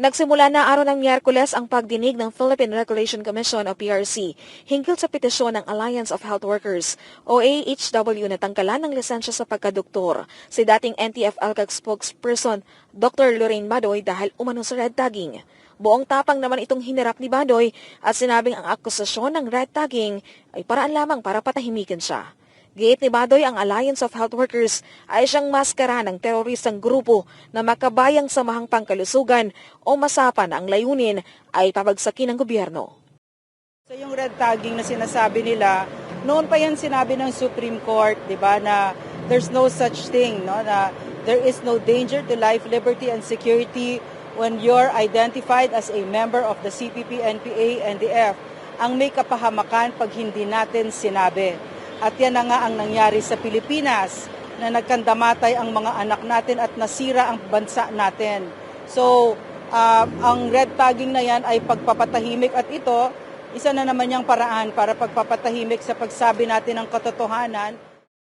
Nagsimula na araw ng Miyerkules ang pagdinig ng Philippine Regulation Commission o PRC hinggil sa petisyon ng Alliance of Health Workers o AHW na tanggalan ng lisensya sa pagkadoktor si dating NTF-ALCAG spokesperson Dr. Lorraine Badoy dahil umano sa red tagging. Buong tapang naman itong hinirap ni Badoy at sinabing ang akusasyon ng red tagging ay paraan lamang para patahimikin siya. Giit ni Badoy ang Alliance of Health Workers ay siyang maskara ng teroristang grupo na makabayang samahang pangkalusugan o masapa na ang layunin ay pabagsakin ng gobyerno. So yung red tagging na sinasabi nila, noon pa yan sinabi ng Supreme Court, 'di ba, na there's no such thing, no, na there is no danger to life, liberty and security when you're identified as a member of the CPP, NPA, NDF. Ang may kapahamakan pag hindi natin sinabi. At yan na nga ang nangyari sa Pilipinas na nagkandamatay ang mga anak natin at nasira ang bansa natin. So, uh, ang red tagging na yan ay pagpapatahimik at ito, isa na naman yung paraan para pagpapatahimik sa pagsabi natin ng katotohanan.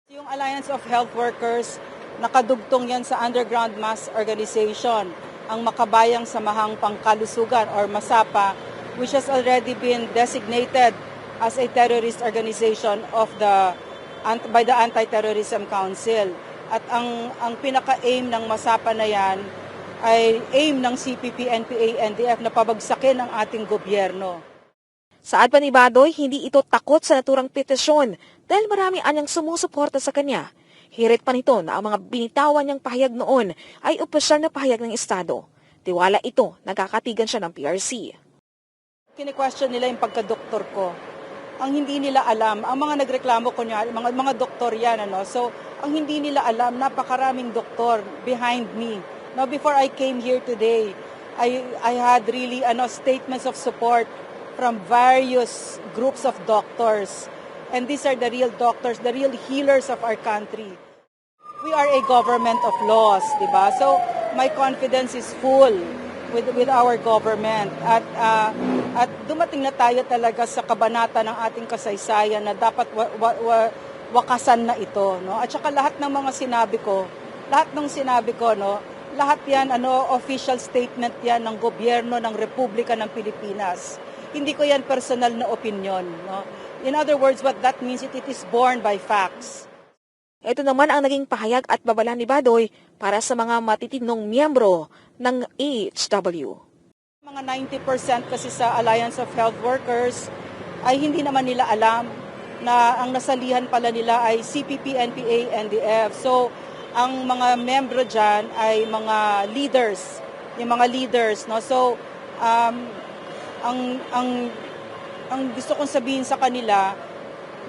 Yung Alliance of Health Workers, nakadugtong yan sa Underground Mass Organization, ang Makabayang Samahang Pangkalusugan or MASAPA, which has already been designated as a terrorist organization of the by the Anti-Terrorism Council. At ang ang pinaka-aim ng masapa na yan ay aim ng CPP, NPA, NDF na pabagsakin ang ating gobyerno. Saad pa ni Badoy, hindi ito takot sa naturang petisyon dahil marami anyang sumusuporta sa kanya. Hirit pa nito na ang mga binitawan niyang pahayag noon ay opisyal na pahayag ng Estado. Tiwala ito, nagkakatigan siya ng PRC. Kine-question nila yung pagka-doktor ko ang hindi nila alam, ang mga nagreklamo ko niya, mga, mga doktor yan, ano? so ang hindi nila alam, napakaraming doktor behind me. Now, before I came here today, I, I had really ano, statements of support from various groups of doctors. And these are the real doctors, the real healers of our country. We are a government of laws, di ba? So, my confidence is full with, with our government. At uh, at dumating na tayo talaga sa kabanata ng ating kasaysayan na dapat wa, wa, wa, wakasan na ito. No? At saka lahat ng mga sinabi ko, lahat ng sinabi ko, no, lahat yan, ano, official statement yan ng gobyerno ng Republika ng Pilipinas. Hindi ko yan personal na opinion. No? In other words, what that means, it, it is born by facts. Ito naman ang naging pahayag at babala ni Badoy para sa mga matitinong miyembro ng AHW. Mga 90% kasi sa Alliance of Health Workers ay hindi naman nila alam na ang nasalihan pala nila ay CPP, NPA, NDF. So, ang mga membro dyan ay mga leaders, yung mga leaders. No? So, um, ang, ang, ang gusto kong sabihin sa kanila,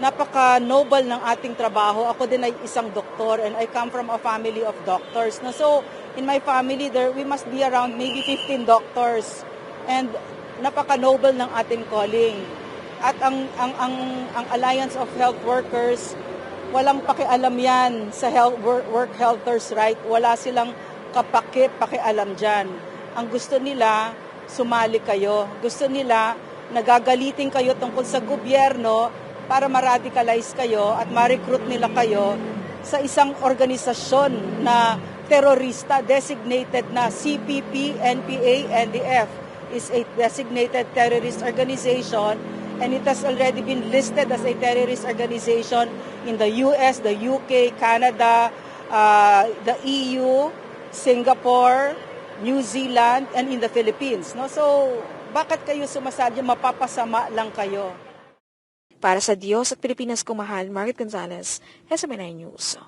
napaka-noble ng ating trabaho. Ako din ay isang doktor and I come from a family of doctors. No? So, in my family, there we must be around maybe 15 doctors. And napaka-noble ng ating calling. At ang, ang, ang, ang Alliance of Health Workers, walang pakialam yan sa health, work, work healthers right. Wala silang kapake, pakialam dyan. Ang gusto nila, sumali kayo. Gusto nila, nagagalitin kayo tungkol sa gobyerno para ma-radicalize kayo at ma-recruit nila kayo sa isang organisasyon na terorista designated na CPP, NPA, NDF is a designated terrorist organization and it has already been listed as a terrorist organization in the US, the UK, Canada, uh, the EU, Singapore, New Zealand, and in the Philippines. No? So, bakit kayo sumasali? Mapapasama lang kayo. Para sa Diyos at Pilipinas kumahal, Margaret Gonzalez, SMNI News.